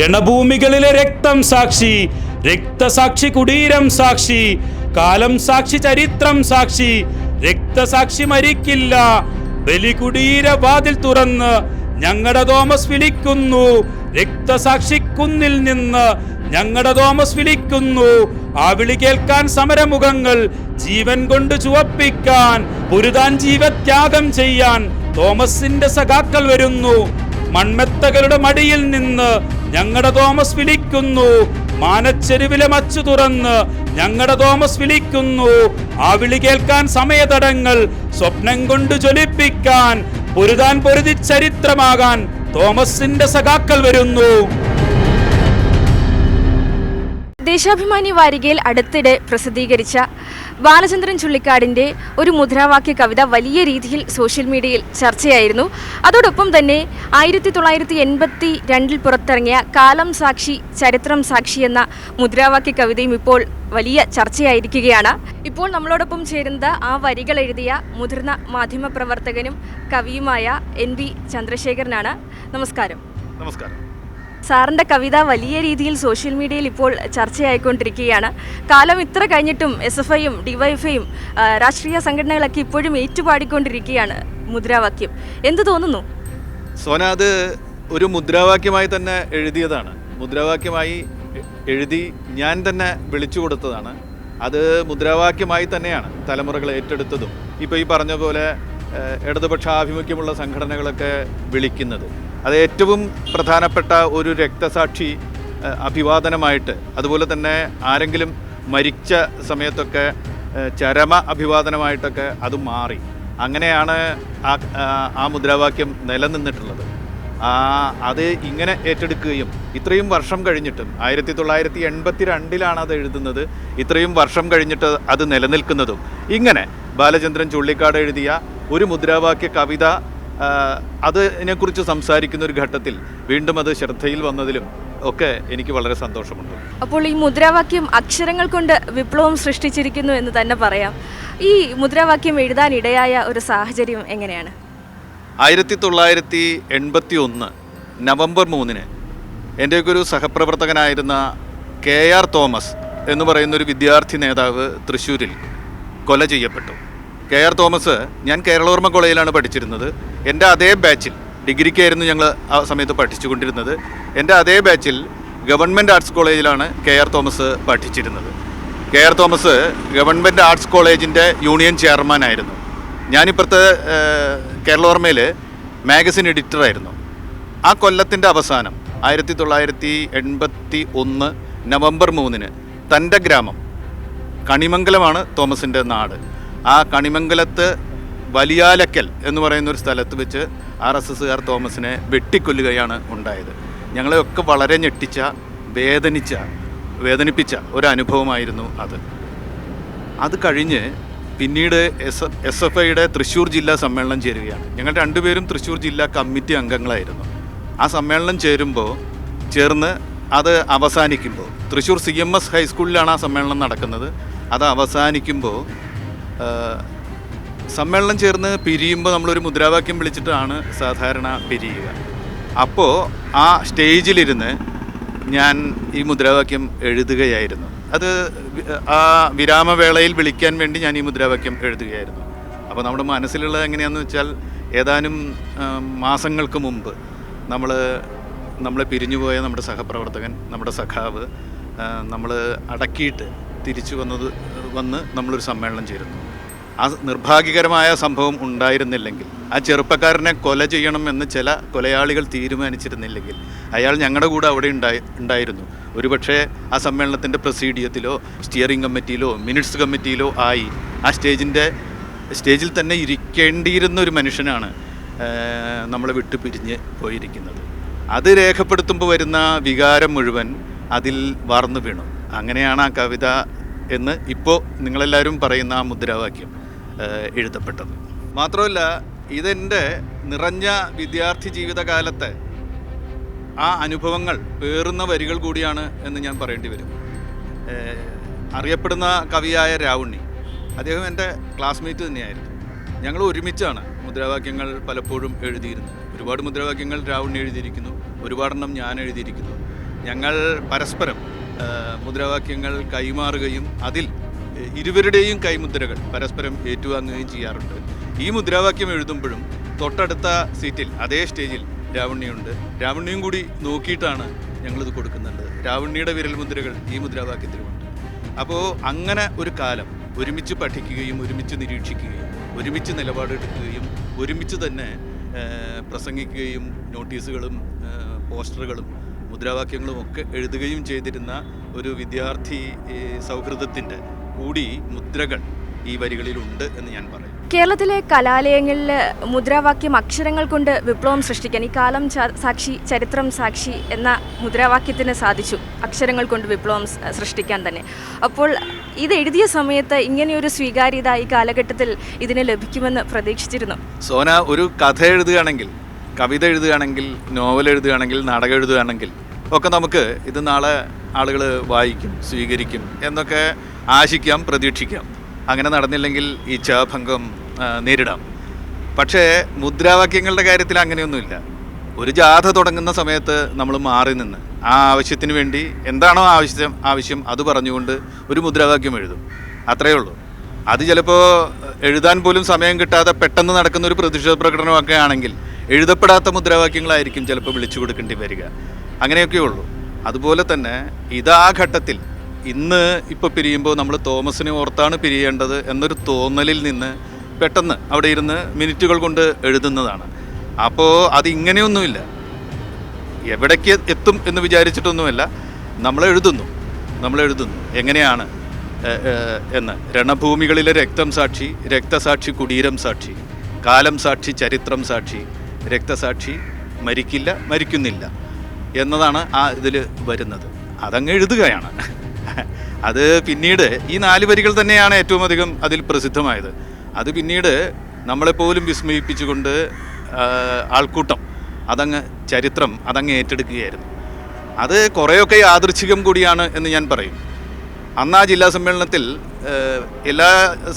രണഭൂമികളിലെ രക്തം സാക്ഷി രക്തസാക്ഷി കുടീരം സാക്ഷി കാലം സാക്ഷി ചരിത്രം സാക്ഷി രക്തസാക്ഷി മരിക്കില്ല. ബലികുടീര വാതിൽ തുറന്ന് ഞങ്ങളുടെ തോമസ് വിളിക്കുന്നു. രക്തസാക്ഷിക്കുന്നിൽ നിന്ന് ഞങ്ങളുടെ തോമസ് വിളിക്കുന്നു. ആ വിളി കേൾക്കാൻ സമരമുഖങ്ങൾ ജീവൻ കൊണ്ട് ചുവപ്പിക്കാൻ പുരുതാൻ ജീവത്യാഗം ചെയ്യാൻ തോമസിന്റെ സഖാക്കൾ വരുന്നു. മൺമെത്തകളുടെ മടിയിൽ നിന്ന് ഞങ്ങളുടെ തോമസ് വിളിക്കുന്നു. മാനച്ചെരുവിലെ മച്ചു തുറന്ന് ഞങ്ങളുടെ തോമസ് വിളിക്കുന്നു. ആ വിളി കേൾക്കാൻ സമയതടങ്ങൾ സ്വപ്നം കൊണ്ട് ജ്വലിപ്പിക്കാൻ പൊരുതാൻ പൊരുതി ചരിത്രമാകാൻ തോമസിന്റെ സഖാക്കൾ വരുന്നു. ദേശാഭിമാനി വാരികയിൽ അടുത്തിടെ പ്രസിദ്ധീകരിച്ച ബാലചന്ദ്രൻ ചുള്ളിക്കാടിന്റെ ഒരു മുദ്രാവാക്യ കവിത വലിയ രീതിയിൽ സോഷ്യൽ മീഡിയയിൽ ചർച്ചയായിരുന്നു. അതോടൊപ്പം തന്നെ ആയിരത്തി തൊള്ളായിരത്തി എൺപത്തി രണ്ടിൽ പുറത്തിറങ്ങിയ കാലം സാക്ഷി ചരിത്രം സാക്ഷി എന്ന മുദ്രാവാക്യ കവിതയും ഇപ്പോൾ വലിയ ചർച്ചയായിരിക്കുകയാണ്. ഇപ്പോൾ നമ്മളോടൊപ്പം ചേരുന്നത് ആ വരികൾ എഴുതിയ മുതിർന്ന മാധ്യമപ്രവർത്തകനും കവിയുമായ എൻ വി ചന്ദ്രശേഖരനാണ്. നമസ്കാരം. നമസ്കാരം. സാറിന്റെ കവിത വലിയ രീതിയിൽ സോഷ്യൽ മീഡിയയിൽ ഇപ്പോൾ ചർച്ചയായിക്കൊണ്ടിരിക്കുകയാണ്. കാലം ഇത്ര കഴിഞ്ഞിട്ടും എസ് എഫ് ഐയും ഡിവൈഎഫ്ഐയും രാഷ്ട്രീയ സംഘടനകളൊക്കെ ഇപ്പോഴും ഏറ്റുപാടിക്കൊണ്ടിരിക്കുകയാണ് മുദ്രാവാക്യം. എന്ത് തോന്നുന്നു? സോന അത് ഒരു മുദ്രാവാക്യമായി തന്നെ എഴുതിയതാണ്. മുദ്രാവാക്യമായി എഴുതി ഞാൻ തന്നെ വിളിച്ചു കൊടുത്തതാണ്. അത് മുദ്രാവാക്യമായി തന്നെയാണ് തലമുറകൾ ഏറ്റെടുത്തതും. ഇപ്പോൾ ഈ പറഞ്ഞ പോലെ ഇടതുപക്ഷ ആഭിമുഖ്യമുള്ള സംഘടനകളൊക്കെ വിളിക്കുന്നത്. അത് ഏറ്റവും പ്രധാനപ്പെട്ട ഒരു രക്തസാക്ഷി അഭിവാദനമായിട്ട്. അതുപോലെ തന്നെ ആരെങ്കിലും മരിച്ച സമയത്തൊക്കെ ചരമ അഭിവാദനമായിട്ടൊക്കെ അത് മാറി. അങ്ങനെയാണ് ആ ആ- മുദ്രാവാക്യം നിലനിന്നിട്ടുള്ളത്. അത് ഇങ്ങനെ ഏറ്റെടുക്കുകയും ഇത്രയും വർഷം കഴിഞ്ഞിട്ടും ആയിരത്തി തൊള്ളായിരത്തി എൺപത്തി രണ്ടിലാണ് അത് എഴുതുന്നത് ഇത്രയും വർഷം കഴിഞ്ഞിട്ട് അത് നിലനിൽക്കുന്നതും. ഇങ്ങനെ ബാലചന്ദ്രൻ ചുള്ളിക്കാട് എഴുതിയ ഒരു മുദ്രാവാക്യ കവിത അതിനെക്കുറിച്ച് സംസാരിക്കുന്ന ഒരു ഘട്ടത്തിൽ വീണ്ടും അത് ശ്രദ്ധയിൽ വന്നതിലും ഒക്കെ എനിക്ക് വളരെ സന്തോഷമുണ്ട്. അപ്പോൾ ഈ മുദ്രാവാക്യം അക്ഷരങ്ങൾ കൊണ്ട് വിപ്ലവം സൃഷ്ടിച്ചിരിക്കുന്നു എന്ന് തന്നെ പറയാം. ഈ മുദ്രാവാക്യം എഴുതാനിടയായ ഒരു സാഹചര്യം എങ്ങനെയാണ്? ആയിരത്തി തൊള്ളായിരത്തി എൺപത്തി ഒന്ന് നവംബർ മൂന്നിന് എന്റെയൊക്കെ ഒരു സഹപ്രവർത്തകനായിരുന്ന കെ ആർ തോമസ് എന്ന് പറയുന്ന ഒരു വിദ്യാർത്ഥി നേതാവ് തൃശ്ശൂരിൽ കൊല ചെയ്യപ്പെട്ടു. കെ ആർ തോമസ് ഞാൻ കേരളോർമ്മ കോളേജിലാണ് പഠിച്ചിരുന്നത്. എന്റെ അതേ ബാച്ചിൽ ഡിഗ്രിക്കായിരുന്നു ഞങ്ങൾ ആ സമയത്ത് പഠിച്ചുകൊണ്ടിരുന്നത്. എന്റെ അതേ ബാച്ചിൽ ഗവൺമെന്റ് ആർട്സ് കോളേജിലാണ് കെ ആർ തോമസ് പഠിച്ചിരുന്നത്. K R Thomas government arts കോളേജിന്റെ യൂണിയൻ ചെയർമാനായിരുന്നു ഞാനിപ്പുറത്ത് കേരളോർമ്മയിൽ മാഗസിൻ എഡിറ്ററായിരുന്നു ആ കൊല്ലത്തിന്റെ അവസാനം ആയിരത്തി തൊള്ളായിരത്തി എൺപത്തി ഒന്ന് നവംബർ മൂന്നിന് തന്റെ ഗ്രാമം കണിമംഗലമാണ് തോമസിന്റെ നാട്. ആ കണിമംഗലത്ത് വലിയാലക്കൽ എന്ന് പറയുന്ന ഒരു സ്ഥലത്ത് വെച്ച് ആർ എസ് എസ്സുകാർ തോമസിനെ വെട്ടിക്കൊല്ലുകയാണ് ഉണ്ടായത്. ഞങ്ങളെയൊക്കെ വളരെ ഞെട്ടിച്ച വേദനിച്ച വേദനിപ്പിച്ച ഒരു അനുഭവമായിരുന്നു അത്. അത് കഴിഞ്ഞ് പിന്നീട് എസ് എസ് എഫ് ഐയുടെ തൃശ്ശൂർ ജില്ലാ സമ്മേളനം ചേരുകയാണ്. ഞങ്ങൾ രണ്ടുപേരും തൃശ്ശൂർ ജില്ലാ കമ്മിറ്റി അംഗങ്ങളായിരുന്നു. ആ സമ്മേളനം ചേരുമ്പോൾ ചേർന്ന് അത് അവസാനിക്കുമ്പോൾ തൃശ്ശൂർ സി എം എസ് ഹൈസ്കൂളിലാണ് ആ സമ്മേളനം നടക്കുന്നത്. അത് അവസാനിക്കുമ്പോൾ സമ്മേളനം ചേർന്ന് പിരിയുമ്പോൾ നമ്മളൊരു മുദ്രാവാക്യം വിളിച്ചിട്ടാണ് സാധാരണ പിരിയുക. അപ്പോൾ ആ സ്റ്റേജിലിരുന്ന് ഞാൻ ഈ മുദ്രാവാക്യം എഴുതുകയായിരുന്നു. അത് ആ വിരാമവേളയിൽ വിളിക്കാൻ വേണ്ടി ഞാൻ ഈ മുദ്രാവാക്യം എഴുതുകയായിരുന്നു. അപ്പോൾ നമ്മുടെ മനസ്സിലുള്ളത് എങ്ങനെയാണെന്ന് വെച്ചാൽ ഏതാനും മാസങ്ങൾക്ക് മുമ്പ് നമ്മൾ നമ്മളെ പിരിഞ്ഞുപോയ നമ്മുടെ സഹപ്രവർത്തകൻ നമ്മുടെ സഖാവ് നമ്മൾ അടക്കിയിട്ട് തിരിച്ചു വന്നത് വന്ന് നമ്മളൊരു സമ്മേളനം ചേരുന്നു. ആ നിർഭാഗ്യകരമായ സംഭവം ഉണ്ടായിരുന്നില്ലെങ്കിൽ ആ ചെറുപ്പക്കാരനെ കൊല ചെയ്യണമെന്ന് ചില കൊലയാളികൾ തീരുമാനിച്ചിരുന്നില്ലെങ്കിൽ അയാൾ ഞങ്ങളുടെ കൂടെ അവിടെ ഉണ്ടായി ഉണ്ടായിരുന്നു. ഒരുപക്ഷെ ആ സമ്മേളനത്തിന്റെ പ്രസീഡിയത്തിലോ സ്റ്റിയറിംഗ് കമ്മിറ്റിയിലോ മിനിറ്റ്സ് കമ്മിറ്റിയിലോ ആയി. ആ സ്റ്റേജിന്റെ സ്റ്റേജിൽ തന്നെ ഇരിക്കേണ്ടിയിരുന്ന ഒരു മനുഷ്യനാണ് നമ്മളെ വിട്ടു പിരിഞ്ഞ് പോയിരിക്കുന്നത്. അത് രേഖപ്പെടുത്തുമ്പോൾ വരുന്ന വികാരം മുഴുവൻ അതിൽ വാർന്നു വീണു. അങ്ങനെയാണ് ആ കവിത എന്ന് ഇപ്പോൾ നിങ്ങളെല്ലാവരും പറയുന്ന ആ മുദ്രാവാക്യം. എഴുതപ്പെട്ടത്. മാത്രമല്ല ഇതെന്റെ നിറഞ്ഞ വിദ്യാർത്ഥി ജീവിതകാലത്തെ ആ അനുഭവങ്ങൾ പേറുന്ന വരികൾ കൂടിയാണ് എന്ന് ഞാൻ പറയേണ്ടി വരും. അറിയപ്പെടുന്ന കവിയായ രാവുണ്ണി. അദ്ദേഹം എന്റെ ക്ലാസ്മേറ്റ് തന്നെയായിരുന്നു. ഞങ്ങൾ ഒരുമിച്ചാണ് മുദ്രാവാക്യങ്ങൾ പലപ്പോഴും എഴുതിയിരുന്നത്. ഒരുപാട് മുദ്രാവാക്യങ്ങൾ രാവുണ്ണി എഴുതിയിരിക്കുന്നു ഒരുപാടെണ്ണം ഞാൻ എഴുതിയിരിക്കുന്നു. ഞങ്ങൾ പരസ്പരം മുദ്രാവാക്യങ്ങൾ കൈമാറുകയും അതിൽ ഇരുവരുടെയും കൈമുദ്രകൾ പരസ്പരം ഏറ്റുവാങ്ങുകയും ചെയ്യാറുണ്ട്. ഈ മുദ്രാവാക്യം എഴുതുമ്പോഴും തൊട്ടടുത്ത സീറ്റിൽ അതേ സ്റ്റേജിൽ രാവണ്യുണ്ട് രാവണ്യം കൂടി നോക്കിയിട്ടാണ് ഞങ്ങളിത് കൊടുക്കുന്നുണ്ട് രാവണ്യയുടെ വിരൽ മുദ്രകൾ ഈ മുദ്രാവാക്യത്തിലുമുണ്ട്. അപ്പോൾ അങ്ങനെ ഒരു കാലം ഒരുമിച്ച് പഠിക്കുകയും ഒരുമിച്ച് നിരീക്ഷിക്കുകയും ഒരുമിച്ച് നിലപാടെടുക്കുകയും ഒരുമിച്ച് തന്നെ പ്രസംഗിക്കുകയും നോട്ടീസുകളും പോസ്റ്ററുകളും മുദ്രാവാക്യങ്ങളും ഒക്കെ എഴുതുകയും ചെയ്തിരുന്ന ഒരു വിദ്യാർത്ഥി സൗഹൃദത്തിന്റെ കൂടി മുദ്രകൾ ഈ വരികളിലുണ്ട് എന്ന് ഞാൻ പറയും. കേരളത്തിലെ കലാലയങ്ങളിൽ മുദ്രാവാക്യം അക്ഷരങ്ങൾ കൊണ്ട് വിപ്ലവം സൃഷ്ടിക്കാൻ ഈ കാലം സാക്ഷി ചരിത്രം സാക്ഷി എന്ന മുദ്രാവാക്യത്തിന് സാധിച്ചു അക്ഷരങ്ങൾ കൊണ്ട് വിപ്ലവം സൃഷ്ടിക്കാൻ തന്നെ. അപ്പോൾ ഇത് എഴുതിയ സമയത്ത് ഇങ്ങനെയൊരു സ്വീകാര്യത ഈ കാലഘട്ടത്തിൽ ഇതിന് ലഭിക്കുമെന്ന് പ്രതീക്ഷിച്ചിരുന്നു. സോന ഒരു കഥ എഴുതുകയാണെങ്കിൽ കവിത എഴുതുകയാണെങ്കിൽ നോവൽ എഴുതുകയാണെങ്കിൽ നാടകം എഴുതുകയാണെങ്കിൽ ഒക്കെ നമുക്ക് ഇത് നാളെ ആളുകൾ വായിക്കും സ്വീകരിക്കും എന്നൊക്കെ ആശിക്കാം പ്രതീക്ഷിക്കാം. അങ്ങനെ നടന്നില്ലെങ്കിൽ ഈ ചഭംഗം നേരിടാം. പക്ഷേ മുദ്രാവാക്യങ്ങളുടെ കാര്യത്തിൽ അങ്ങനെയൊന്നുമില്ല. ഒരു ജാഥ തുടങ്ങുന്ന സമയത്ത് നമ്മൾ മാറി നിന്ന് ആ ആവശ്യത്തിന് വേണ്ടി എന്താണോ ആവശ്യം ആവശ്യം അത് പറഞ്ഞുകൊണ്ട് ഒരു മുദ്രാവാക്യം എഴുതും. അത്രയേ ഉള്ളൂ. അത് ചിലപ്പോൾ എഴുതാൻ പോലും സമയം കിട്ടാതെ പെട്ടെന്ന് നടക്കുന്ന ഒരു പ്രതിഷേധ പ്രകടനമൊക്കെ ആണെങ്കിൽ എഴുതപ്പെടാത്ത മുദ്രാവാക്യങ്ങളായിരിക്കും ചിലപ്പോൾ വിളിച്ചു കൊടുക്കേണ്ടി വരിക. അങ്ങനെയൊക്കെ ഉള്ളൂ. അതുപോലെ തന്നെ ഇതാ ഘട്ടത്തിൽ ഇന്ന് ഇപ്പോൾ പിരിയുമ്പോൾ നമ്മൾ തോമസിനെ ഓർത്താണ് പിരിയേണ്ടത് എന്നൊരു തോന്നലിൽ നിന്ന് പെട്ടെന്ന് അവിടെ ഇരുന്ന് മിനിറ്റുകൾ കൊണ്ട് എഴുതുന്നതാണ്. അപ്പോൾ അത് ഇങ്ങനെയൊന്നുമില്ല. എവിടേക്ക് എത്തും എന്ന് വിചാരിച്ചിട്ടൊന്നുമല്ല. നമ്മൾ എഴുതുന്നു. നമ്മൾ എഴുതുന്നു. എങ്ങനെയാണ്? എന്ന്. രണഭൂമികളിലെ രക്തം സാക്ഷി രക്തസാക്ഷി കുടീരം സാക്ഷി കാലം സാക്ഷി ചരിത്രം സാക്ഷി രക്തസാക്ഷി മരിക്കില്ല മരിക്കുന്നില്ല എന്നതാണ് ആ ഇതിൽ വരുന്നത്. അതങ്ങ് എഴുതുകയാണ്. അത് പിന്നീട് ഈ നാല് വരികൾ തന്നെയാണ് ഏറ്റവും അധികം അതിൽ പ്രസിദ്ധമായത്. അത് പിന്നീട് നമ്മളെപ്പോലും വിസ്മയിപ്പിച്ചുകൊണ്ട് ആൾക്കൂട്ടം അതങ്ങ് ചരിത്രം അതങ്ങ് ഏറ്റെടുക്കുകയായിരുന്നു. അത് കുറേയൊക്കെ യാദൃച്ഛികം കൂടിയാണ് എന്ന് ഞാൻ പറയും. അന്ന് ആ ജില്ലാ സമ്മേളനത്തിൽ എല്ലാ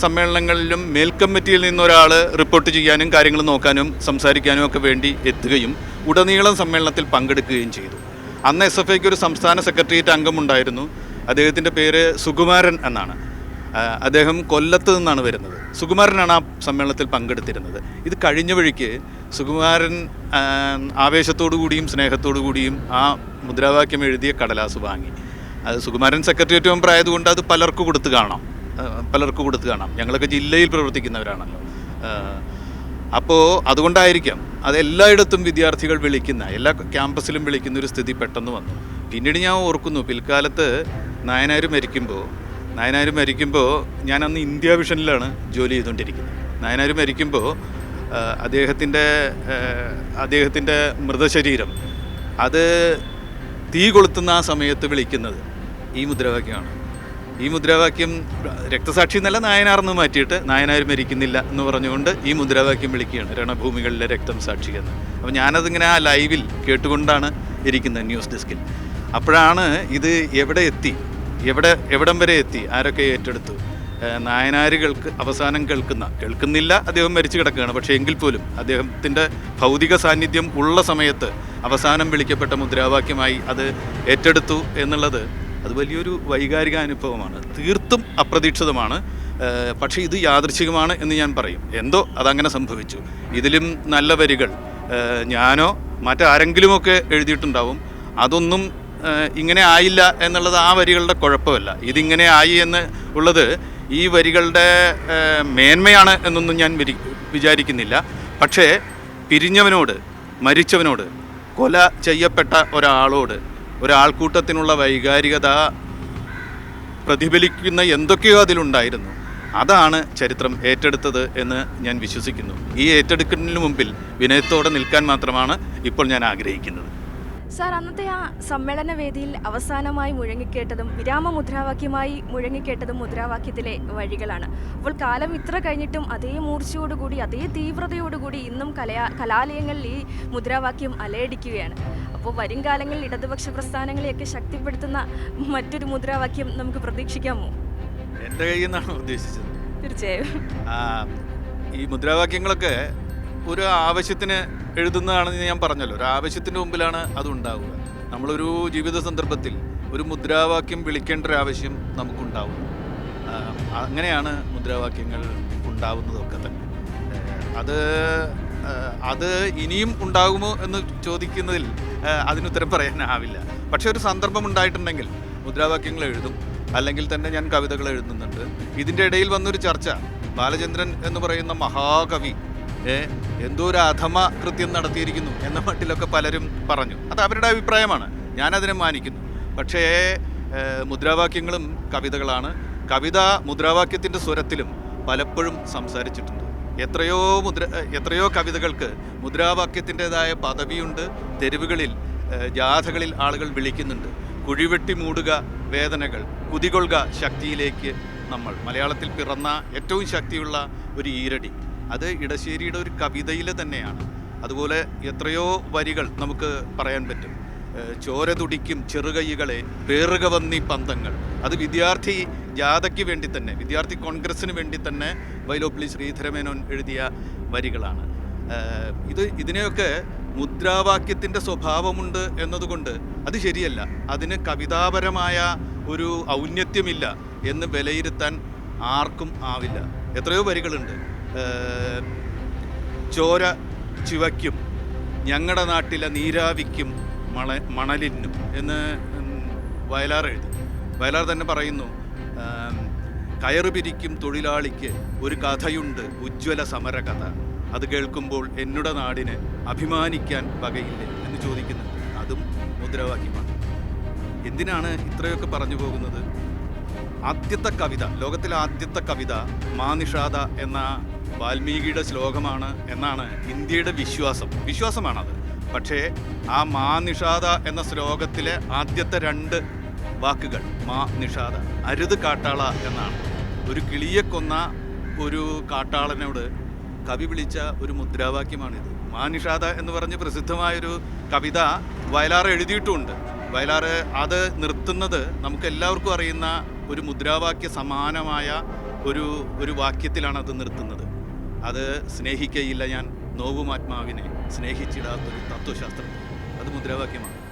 സമ്മേളനങ്ങളിലും മേൽക്കമ്മിറ്റിയിൽ നിന്നൊരാൾ റിപ്പോർട്ട് ചെയ്യാനും കാര്യങ്ങൾ നോക്കാനും സംസാരിക്കാനും ഒക്കെ വേണ്ടി എത്തുകയും ഉടനീളം സമ്മേളനത്തിൽ പങ്കെടുക്കുകയും ചെയ്തു. അന്ന് എസ് എഫ് ഐക്ക് ഒരു സംസ്ഥാന സെക്രട്ടേറിയറ്റ് അംഗമുണ്ടായിരുന്നു. അദ്ദേഹത്തിന്റെ പേര് സുകുമാരൻ എന്നാണ്. അദ്ദേഹം കൊല്ലത്ത് നിന്നാണ് വരുന്നത്. സുകുമാരനാണ് ആ സമ്മേളനത്തിൽ പങ്കെടുത്തിരുന്നത്. ഇത് കഴിഞ്ഞ വഴിക്ക് സുകുമാരൻ ആവേശത്തോടു കൂടിയും സ്നേഹത്തോടു കൂടിയും ആ മുദ്രാവാക്യം എഴുതിയ കടലാസ് വാങ്ങി. അത് സുകുമാരൻ സെക്രട്ടേറിയറ്റ് മെമ്പർ ആയതുകൊണ്ട് അത് പലർക്ക് കൊടുത്ത് കാണാം. പലർക്ക് കൊടുത്ത് കാണാം. ഞങ്ങളൊക്കെ ജില്ലയിൽ പ്രവർത്തിക്കുന്നവരാണല്ലോ. അപ്പോൾ അതുകൊണ്ടായിരിക്കാം അത് എല്ലായിടത്തും വിദ്യാർത്ഥികൾ വിളിക്കുന്ന എല്ലാ ക്യാമ്പസിലും വിളിക്കുന്ന ഒരു സ്ഥിതി പെട്ടെന്ന് വന്നു. പിന്നീട് ഞാൻ ഓർക്കുന്നു പിൽക്കാലത്ത് നായനാർ മരിക്കുമ്പോൾ നായനാർ മരിക്കുമ്പോൾ ഞാൻ അന്ന് ഇന്ത്യ വിഷനിലാണ് ജോലി ചെയ്തുകൊണ്ടിരിക്കുന്നത്. നായനാർ മരിക്കുമ്പോൾ അദ്ദേഹത്തിന്റെ അദ്ദേഹത്തിന്റെ മൃതശരീരം അത് തീ കൊളുത്തുന്ന ആ സമയത്ത് വിളിക്കുന്നത് ഈ മുദ്രാവാക്യമാണ്. ഈ മുദ്രാവാക്യം രക്തസാക്ഷി എന്നല്ല നായനാർന്ന് മാറ്റിയിട്ട് നായനാർ മരിക്കുന്നില്ല എന്ന് പറഞ്ഞുകൊണ്ട് ഈ മുദ്രാവാക്യം വിളിക്കുകയാണ് രണഭൂമികളിലെ രക്തം സാക്ഷി എന്ന്. അപ്പോൾ ഞാനതിങ്ങനെ ആ ലൈവിൽ കേട്ടുകൊണ്ടാണ് ഇരിക്കുന്നത് ന്യൂസ് ഡെസ്കിൽ. അപ്പോഴാണ് ഇത് എവിടെ എത്തി? എവിടെ എവിടം വരെ എത്തി? ആരൊക്കെ ഏറ്റെടുത്തു? നായനാരികൾക്ക് അവസാനം കേൾക്കുന്ന കേൾക്കുന്നില്ല അദ്ദേഹം മരിച്ചു കിടക്കുകയാണ്. പക്ഷേ എങ്കിൽ പോലും അദ്ദേഹത്തിന്റെ ഭൗതിക സാന്നിധ്യം ഉള്ള സമയത്ത് അവസാനം വിളിക്കപ്പെട്ട മുദ്രാവാക്യമായി അത് ഏറ്റെടുത്തു എന്നുള്ളത് അത് വലിയൊരു വൈകാരിക അനുഭവമാണ്. തീർത്തും അപ്രതീക്ഷിതമാണ്. പക്ഷേ ഇത് യാദൃശികമാണ് എന്ന് ഞാൻ പറയും. എന്തോ അതങ്ങനെ സംഭവിച്ചു. ഇതിലും നല്ല വരികൾ. ഞാനോ മറ്റാരെങ്കിലുമൊക്കെ എഴുതിയിട്ടുണ്ടാവും. അതൊന്നും ഇങ്ങനെ ആയില്ല എന്നുള്ളത് ആ വരികളുടെ കുഴപ്പമല്ല. ഇതിങ്ങനെ ആയി എന്ന് ഉള്ളത് ഈ വരികളുടെ മേന്മയാണ് എന്നൊന്നും ഞാൻ വിചാരിക്കുന്നില്ല. പക്ഷേ പിരിഞ്ഞവനോട് മരിച്ചവനോട് കൊല ചെയ്യപ്പെട്ട ഒരാളോട് ഒരാൾക്കൂട്ടത്തിനുള്ള വൈകാരികത പ്രതിഫലിക്കുന്ന എന്തൊക്കെയോ അതിലുണ്ടായിരുന്നു. അതാണ് ചരിത്രം ഏറ്റെടുത്തത് എന്ന് ഞാൻ വിശ്വസിക്കുന്നു. ഈ ഏറ്റെടുക്കലിന് മുമ്പിൽ വിനയത്തോടെ നിൽക്കാൻ മാത്രമാണ് ഇപ്പോൾ ഞാൻ ആഗ്രഹിക്കുന്നത്. സാർ അന്നത്തെ ആ സമ്മേളന വേദിയിൽ അവസാനമായി മുഴങ്ങിക്കേട്ടതും വിരാമ മുദ്രാവാക്യമായി മുഴങ്ങിക്കേട്ടതും മുദ്രാവാക്യത്തിലെ വഴികളാണ്. അപ്പോൾ കാലം ഇത്ര കഴിഞ്ഞിട്ടും അതേ മൂർച്ചയോടുകൂടി അതേ തീവ്രതയോടുകൂടി ഇന്നും കലയാ കലാലയങ്ങളിൽ ഈ മുദ്രാവാക്യം അലയടിക്കുകയാണ്. അപ്പോൾ വരും കാലങ്ങളിൽ ഇടതുപക്ഷ പ്രസ്ഥാനങ്ങളെയൊക്കെ ശക്തിപ്പെടുത്തുന്ന മറ്റൊരു മുദ്രാവാക്യം നമുക്ക് പ്രതീക്ഷിക്കാമോ? എന്റെ കയ്യിൽ നിന്നാണ് ഉദ്ദേശിച്ചത്. തീർച്ചയായും. ഈ മുദ്രാവാക്യങ്ങളൊക്കെ ഒരു ആവശ്യത്തിന് എഴുതുന്നതാണെന്ന് ഞാൻ പറഞ്ഞല്ലോ. ഒരു ആവശ്യത്തിന്റെ മുമ്പിലാണ് അത് ഉണ്ടാവുക. നമ്മളൊരു ജീവിത സന്ദർഭത്തിൽ ഒരു മുദ്രാവാക്യം വിളിക്കേണ്ട ഒരു ആവശ്യം നമുക്കുണ്ടാവും. അങ്ങനെയാണ് മുദ്രാവാക്യങ്ങൾ ഉണ്ടാവുന്നതൊക്കെ തന്നെ. അത് അത് ഇനിയും ഉണ്ടാകുമോ എന്ന് ചോദിക്കുന്നതിൽ അതിനുത്തരം പറയാനാവില്ല. പക്ഷെ ഒരു സന്ദർഭം ഉണ്ടായിട്ടുണ്ടെങ്കിൽ മുദ്രാവാക്യങ്ങൾ എഴുതും. അല്ലെങ്കിൽ തന്നെ ഞാൻ കവിതകൾ എഴുതുന്നുണ്ട്. ഇതിന്റെ ഇടയിൽ വന്നൊരു ചർച്ച ബാലചന്ദ്രൻ എന്ന് പറയുന്ന മഹാകവി എന്തോ ഒരു അധമ കൃത്യം നടത്തിയിരിക്കുന്നു എന്ന മട്ടിലൊക്കെ പലരും പറഞ്ഞു. അത് അവരുടെ അഭിപ്രായമാണ്. ഞാനതിനെ മാനിക്കുന്നു. പക്ഷേ മുദ്രാവാക്യങ്ങളും കവിതകളാണ്. കവിത മുദ്രാവാക്യത്തിന്റെ സ്വരത്തിലും പലപ്പോഴും സംസാരിച്ചിട്ടുണ്ട്. എത്രയോ മുദ്ര എത്രയോ കവിതകൾക്ക് മുദ്രാവാക്യത്തിന്റെതായ പദവിയുണ്ട്. തെരുവുകളിൽ ജാഥകളിൽ ആളുകൾ വിളിക്കുന്നുണ്ട്. കുഴിവെട്ടി മൂടുക വേദനകൾ കുതികൊള്ളുക ശക്തിയിലേക്ക് നമ്മൾ. മലയാളത്തിൽ പിറന്ന ഏറ്റവും ശക്തിയുള്ള ഒരു ഈരടി. അത് ഇടശ്ശേരിയുടെ ഒരു കവിതയിൽ തന്നെയാണ്. അതുപോലെ എത്രയോ വരികൾ നമുക്ക് പറയാൻ പറ്റും. ചോര തുടിക്കും ചെറുകൈകളെ പേറുക വന്നി പന്തങ്ങൾ. അത് വിദ്യാർത്ഥി ജാഥയ്ക്ക് വേണ്ടി തന്നെ വിദ്യാർത്ഥി കോൺഗ്രസ്സിന് വേണ്ടി തന്നെ വൈലോപ്പിള്ളി ശ്രീധരമേനോൻ എഴുതിയ വരികളാണ്. ഇത് ഇതിനെയൊക്കെ മുദ്രാവാക്യത്തിന്റെ സ്വഭാവമുണ്ട് എന്നതുകൊണ്ട് അത് ശരിയല്ല. അതിന് കവിതാപരമായ ഒരു ഔന്നത്യമില്ല എന്ന് വിലയിരുത്താൻ ആർക്കും ആവില്ല. എത്രയോ വരികളുണ്ട്. ചോര ചുവയ്ക്കും ഞങ്ങളുടെ നാട്ടിലെ നീരാവിക്കും മണ മണലിനും എന്ന് വയലാർ എഴുതി. വയലാർ തന്നെ പറയുന്നു കയറു പിരിക്കും തൊഴിലാളിക്ക് ഒരു കഥയുണ്ട് ഉജ്ജ്വല സമരകഥ. അത് കേൾക്കുമ്പോൾ എന്നുടെ നാടിന് അഭിമാനിക്കാൻ വകയില്ലേ എന്ന് ചോദിക്കുന്നു. അതും മുദ്രാവാക്യമാണ്. എന്തിനാണ് ഇത്രയൊക്കെ പറഞ്ഞു പോകുന്നത്? ആദ്യത്തെ കവിത ലോകത്തിലെ ആദ്യത്തെ കവിത മാനിഷാദ എന്ന വാൽമീകിയുടെ ശ്ലോകമാണ് എന്നാണ് ഇന്ത്യയുടെ വിശ്വാസം. വിശ്വാസമാണത്. പക്ഷേ ആ മാ നിഷാദ എന്ന ശ്ലോകത്തിലെ ആദ്യത്തെ രണ്ട് വാക്കുകൾ മാ നിഷാദ അരുത് കാട്ടാള എന്നാണ്. ഒരു കിളിയെ കൊന്ന ഒരു കാട്ടാളനോട് കവി വിളിച്ച ഒരു മുദ്രാവാക്യമാണിത്. മാ നിഷാദ എന്ന് പറഞ്ഞ് പ്രസിദ്ധമായൊരു കവിത വയലാർ എഴുതിയിട്ടുമുണ്ട് വയലാർ അത് നിർത്തുന്നത് നമുക്ക് എല്ലാവർക്കും അറിയുന്ന ഒരു മുദ്രാവാക്യ സമാനമായ ഒരു ഒരു വാക്യത്തിലാണ് അത് നിർത്തുന്നത്. അത് സ്നേഹിക്കയില്ല ഞാൻ നോവുമാത്മാവിനെ സ്നേഹിച്ചിടാത്തൊരു തത്വശാസ്ത്രം. അത് മുദ്രാവാക്യമാണ്.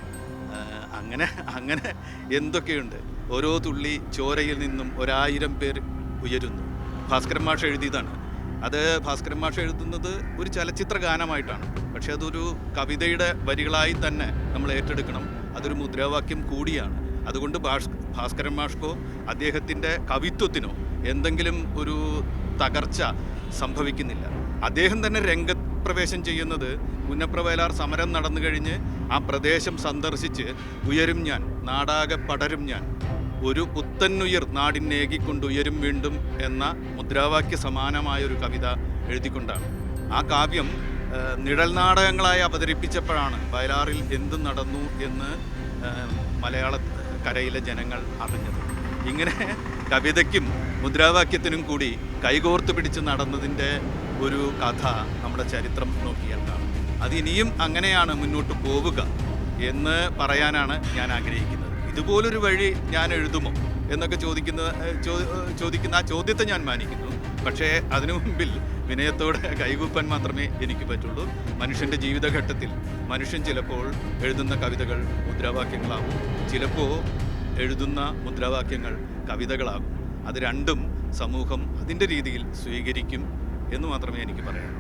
അങ്ങനെ അങ്ങനെ എന്തൊക്കെയുണ്ട്? ഓരോ തുള്ളി ചോരയിൽ നിന്നും ഒരായിരം പേർ ഉയരുന്നു. ഭാസ്കരൻ മാഷ് എഴുതിയതാണ്. അത് ഭാസ്കരൻ മാഷ് എഴുതുന്നത് ഒരു ചലച്ചിത്ര ഗാനമായിട്ടാണ്. പക്ഷെ അതൊരു കവിതയുടെ വരികളായി തന്നെ നമ്മൾ ഏറ്റെടുക്കണം. അതൊരു മുദ്രാവാക്യം കൂടിയാണ്. അതുകൊണ്ട് ഭാസ്കരൻ മാഷ്കോ അദ്ദേഹത്തിന്റെ കവിത്വത്തിനോ എന്തെങ്കിലും ഒരു തകർച്ച സംഭവിക്കുന്നില്ല. അദ്ദേഹം തന്നെ രംഗപ്രവേശം ചെയ്യുന്നത് പുന്നപ്രവയലാർ സമരം നടന്നു കഴിഞ്ഞ് ആ പ്രദേശം സന്ദർശിച്ച് ഉയരും ഞാൻ നാടാകെ പടരും ഞാൻ. ഒരു പുത്തന്നുയർ നാടിനേകിക്കൊണ്ട് ഉയരും വീണ്ടും എന്ന മുദ്രാവാക്യ സമാനമായ ഒരു കവിത എഴുതിക്കൊണ്ടാണ്. ആ കാവ്യം നിഴൽ നാടകങ്ങളായി അവതരിപ്പിച്ചപ്പോഴാണ് വയലാറിൽ എന്ത് നടന്നു എന്ന് മലയാള കരയിലെ ജനങ്ങൾ അറിഞ്ഞത്. ഇങ്ങനെ കവിതയ്ക്കും മുദ്രാവാക്യത്തിനും കൂടി കൈകോർത്ത് പിടിച്ച് നടന്നതിന്റെ ഒരു കഥ നമ്മുടെ ചരിത്രം നോക്കിയാൽ കാണും. അത് ഇനിയും അങ്ങനെയാണ് മുന്നോട്ട് പോവുക എന്ന് പറയാനാണ് ഞാൻ ആഗ്രഹിക്കുന്നത്. ഇതുപോലൊരു വഴി ഞാൻ എഴുതുമോ എന്നൊക്കെ ചോദിക്കുന്ന ചോദിക്കുന്ന ആ ചോദ്യത്തെ ഞാൻ മാനിക്കുന്നു. പക്ഷേ അതിനു മുമ്പിൽ വിനയത്തോടെ കൈകൂപ്പാൻ മാത്രമേ എനിക്ക് പറ്റുള്ളൂ. മനുഷ്യന്റെ ജീവിതഘട്ടത്തിൽ മനുഷ്യൻ ചിലപ്പോൾ എഴുതുന്ന കവിതകൾ മുദ്രാവാക്യങ്ങളാകും ചിലപ്പോൾ എഴുതുന്ന മുദ്രാവാക്യങ്ങൾ കവിതകളാകും. അത് രണ്ടും സമൂഹം അതിന്റെ രീതിയിൽ സ്വീകരിക്കും എന്ന് മാത്രമേ എനിക്ക് പറയാനുള്ളൂ.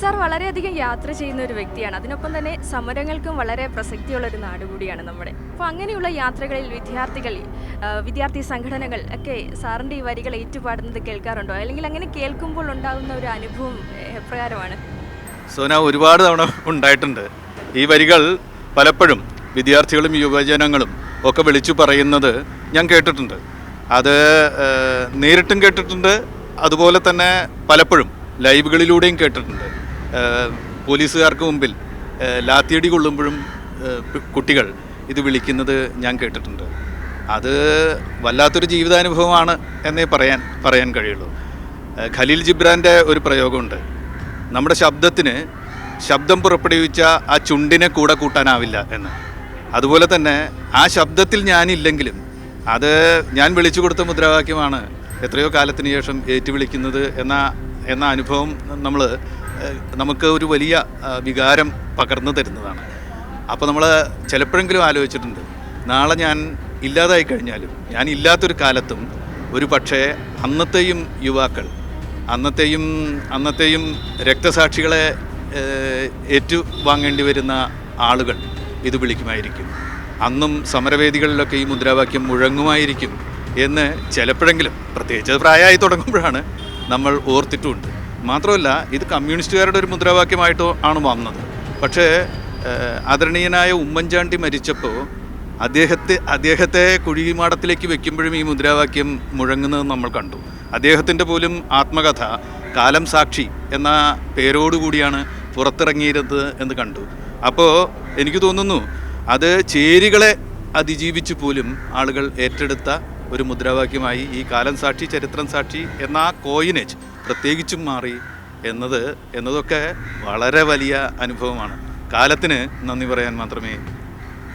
സാർ വളരെയധികം യാത്ര ചെയ്യുന്ന ഒരു വ്യക്തിയാണ്. അതിനൊപ്പം തന്നെ സമരങ്ങൾക്കും വളരെ പ്രസക്തിയുള്ള ഒരു നാട് കൂടിയാണ് നമ്മുടെ. അപ്പോൾ അങ്ങനെയുള്ള യാത്രകളിൽ വിദ്യാർത്ഥികൾ വിദ്യാർത്ഥി സംഘടനകൾ ഒക്കെ സാറിന്റെ ഈ വരികൾ ഏറ്റുപാടുന്നത് കേൾക്കാറുണ്ടോ? അല്ലെങ്കിൽ അങ്ങനെ കേൾക്കുമ്പോൾ ഉണ്ടാകുന്ന ഒരു അനുഭവം എപ്രകാരമാണ്? സോന ഒരുപാട് തവണ ഉണ്ടായിട്ടുണ്ട്. ഈ വരികൾ പലപ്പോഴും വിദ്യാർത്ഥികളും യുവജനങ്ങളും ഒക്കെ വിളിച്ചു പറയുന്നത് ഞാൻ കേട്ടിട്ടുണ്ട്. അത് നേരിട്ടും കേട്ടിട്ടുണ്ട്. അതുപോലെ തന്നെ പലപ്പോഴും ലൈവുകളിലൂടെയും കേട്ടിട്ടുണ്ട്. പോലീസുകാർക്ക് മുമ്പിൽ ലാത്തിയടി കൊള്ളുമ്പോഴും കുട്ടികൾ ഇത് വിളിക്കുന്നത് ഞാൻ കേട്ടിട്ടുണ്ട്. അത് വല്ലാത്തൊരു ജീവിതാനുഭവമാണ് എന്നേ പറയാൻ പറയാൻ കഴിയുള്ളൂ. ഖലീൽ ജിബ്രാന്റെ ഒരു പ്രയോഗമുണ്ട്. നമ്മുടെ ശബ്ദത്തിന് ശബ്ദം പുറപ്പെടുവിച്ച ആ ചുണ്ടിനെ കൂടെ കൂട്ടാനാവില്ല എന്ന്. അതുപോലെ തന്നെ ആ ശബ്ദത്തിൽ ഞാനില്ലെങ്കിലും അത് ഞാൻ വിളിച്ചു കൊടുത്ത മുദ്രാവാക്യമാണ്. എത്രയോ കാലത്തിന് ശേഷം ഏറ്റുവിളിക്കുന്നത് എന്ന എന്ന അനുഭവം നമ്മൾ നമുക്ക് ഒരു വലിയ വികാരം പകർന്നു തരുന്നതാണ്. അപ്പോൾ നമ്മൾ ചിലപ്പോഴെങ്കിലും ആലോചിച്ചിട്ടുണ്ട് നാളെ ഞാൻ ഇല്ലാതായി കഴിഞ്ഞാലും ഞാൻ ഇല്ലാത്തൊരു കാലത്തും ഒരു പക്ഷേ അന്നത്തെയും യുവാക്കൾ അന്നത്തെയും അന്നത്തെയും രക്തസാക്ഷികളെ ഏറ്റുവാങ്ങേണ്ടി വരുന്ന ആളുകൾ ഇത് വിളിക്കുമായിരിക്കും. അന്നും സമരവേദികളിലൊക്കെ ഈ മുദ്രാവാക്യം മുഴങ്ങുമായിരിക്കും എന്ന് ചിലപ്പോഴെങ്കിലും പ്രത്യേകിച്ച് പ്രായമായി തുടങ്ങുമ്പോഴാണ് നമ്മൾ ഓർത്തിട്ടുമുണ്ട് മാത്രമല്ല ഇത് കമ്മ്യൂണിസ്റ്റുകാരുടെ ഒരു മുദ്രാവാക്യമായിട്ടോ ആണ് വന്നത്. പക്ഷേ ആദരണീയനായ ഉമ്മൻചാണ്ടി മരിച്ചപ്പോൾ അദ്ദേഹത്തെ അദ്ദേഹത്തെ കുഴിമാടത്തിലേക്ക് വെക്കുമ്പോഴും ഈ മുദ്രാവാക്യം മുഴങ്ങുന്നത് നമ്മൾ കണ്ടു. അദ്ദേഹത്തിന്റെ പോലും ആത്മകഥ കാലം സാക്ഷി എന്ന പേരോടുകൂടിയാണ് പുറത്തിറങ്ങിയിരുന്നത് എന്ന് കണ്ടു. അപ്പോൾ എനിക്ക് തോന്നുന്നു അത് ചേരികളെ അതിജീവിച്ചു പോലും ആളുകൾ ഏറ്റെടുത്ത ഒരു മുദ്രാവാക്യമായി ഈ കാലം സാക്ഷി ചരിത്രം സാക്ഷി എന്ന ആ കോയിനേജ് പ്രത്യേകിച്ചും മാറി എന്നത് എന്നതൊക്കെ വളരെ വലിയ അനുഭവമാണ്. കാലത്തിന് നന്ദി പറയാൻ മാത്രമേ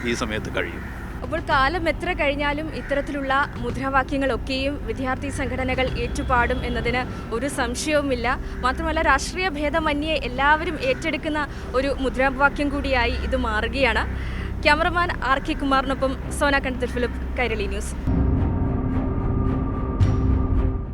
ഈ സമയത്ത് കഴിയൂ. അപ്പോൾ കാലം എത്ര കഴിഞ്ഞാലും ഇത്തരത്തിലുള്ള മുദ്രാവാക്യങ്ങളൊക്കെയും വിദ്യാർത്ഥി സംഘടനകൾ ഏറ്റുപാടും എന്നതിന് ഒരു സംശയവുമില്ല. മാത്രമല്ല രാഷ്ട്രീയ ഭേദമന്യേ എല്ലാവരും ഏറ്റെടുക്കുന്ന ഒരു മുദ്രാവാക്യം കൂടിയായി ഇത് മാറുകയാണ്. ക്യാമറമാൻ ആർ കെ കുമാറിനൊപ്പം സോന കണ്ടത്തിൽ ഫിലിപ്പ് കൈരളി ന്യൂസ്.